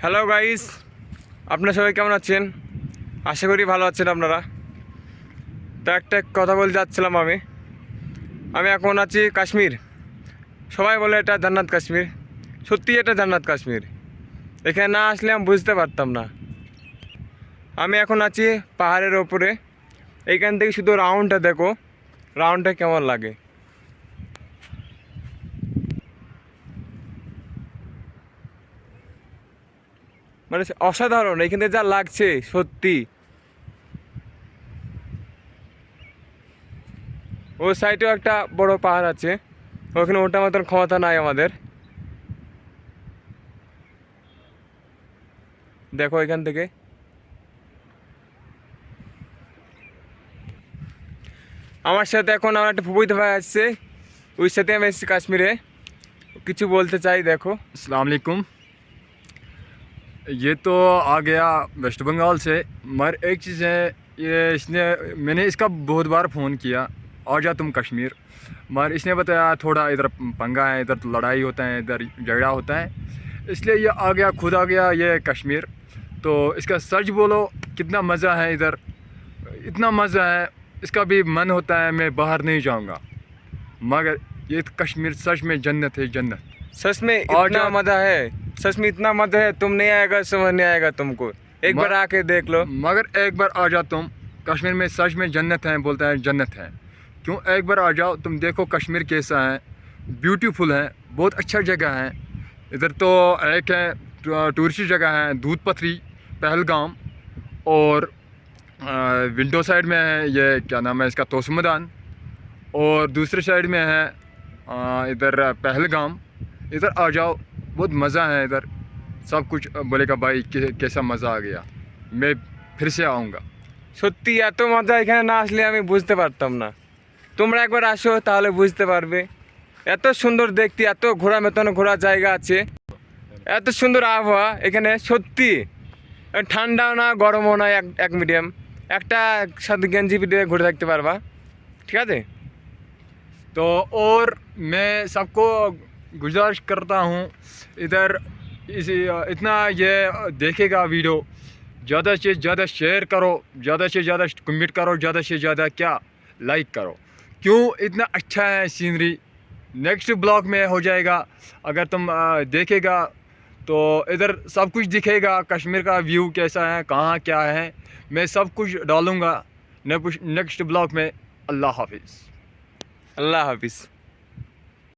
Hello guys আপনারা সবাই কেমন আছেন? আশা করি ভালো আছেন আপনারা। তো একটা কথা বলতে যাচ্ছিলাম আমি। আমি এখন আছি কাশ্মীর। সবাই বলে এটা জান্নাত কাশ্মীর। সত্যি এটা জান্নাত কাশ্মীর। এখানে না আসলে আমি বুঝতে পারতাম না। আমি এখন আছি পাহাড়ের ওপরে। এইখান থেকে শুধু রাউন্ডটা দেখো। রাউন্ডটা কেমন লাগে? মানে অসাধারণ, এখানে যা লাগছে, সত্যি। ও সাইডেও একটা বড় পাহাড় আছে। ওখানে ওটা মতন ক্ষমতা নাই আমাদের। দেখো এখান থেকে। আমার সাথে এখন আমার একটা ফুপুইতে ভাই আসছে। ওই সাথে আমি এসেছি কাশ্মীরে। কিছু বলতে চাই, দেখো। আসসালামু আলাইকুম। ये तो आ गया वेस्ट बंगाल से मगर एक चीज़ है ये इसने मैंने इसका बहुत बार फ़ोन किया आ जा तुम कश्मीर। मगर इसने बताया थोड़ा इधर पंगा है इधर लड़ाई होता है इधर झगड़ा होता है इसलिए ये आ गया खुद आ गया ये कश्मीर। तो इसका सच बोलो कितना मज़ा है इधर इतना मज़ा है इसका भी मन होता है मैं बाहर नहीं जाऊँगा। मगर ये कश्मीर सच में जन्नत है जन्नत। सच में इतना मज़ा है। सच में इतना मत है तुम नहीं आएगा समझ नहीं आएगा तुमको। एक बार आके देख लो। मगर एक बार आ जाओ तुम कश्मीर में सच में जन्नत है बोलते हैं जन्नत है। क्यों? एक बार आ जाओ तुम देखो कश्मीर कैसा है। ब्यूटीफुल है बहुत अच्छा जगह है। इधर तो एक है टूरिस्ट जगह है दूध पथरी पहलगाम और विंडो साइड में है ये क्या नाम है इसका तोस मैदान। और दूसरे साइड में है इधर पहलगाम। इधर आ जाओ बहुत मज़ा है इधर सब कुछ बोलेगा भाई कै- कैसा मज़ा आ गया मैं फिर से आऊँगा সত্যি এত মজা এখানে না আসলে আমি বুঝতে পারতাম না তোমরা একবার আসো তাহলে বুঝতে পারবে এত সুন্দর দেখতে এত ঘোরা মেতানো ঘোরা জায়গা আছে এত সুন্দর আবহাওয়া এখানে সত্যি ঠান্ডাও না গরমও না এক এক মিডিয়াম একটা সাথে গেঞ্জি পিটে ঘুরে থাকতে পারবা ঠিক আছে तो और मैं सबको गुजारिश करता हूँ। इधर इस, इतना ये देखेगा वीडियो। ज़्यादा से ज़्यादा शेयर करो, ज़्यादा से ज़्यादा कमेंट करो, ज़्यादा से ज़्यादा क्या लाइक करो। क्यों? इतना अच्छा है सीनरी नेक्स्ट ब्लॉग में हो जाएगा। अगर तुम देखेगा तो इधर सब कुछ दिखेगा। कश्मीर का व्यू कैसा है, कहाँ क्या है, मैं सब कुछ डालूँगा। नेक्स्ट ब्लॉग में। अल्लाह हाफिज़। अल्लाह हाफिज़।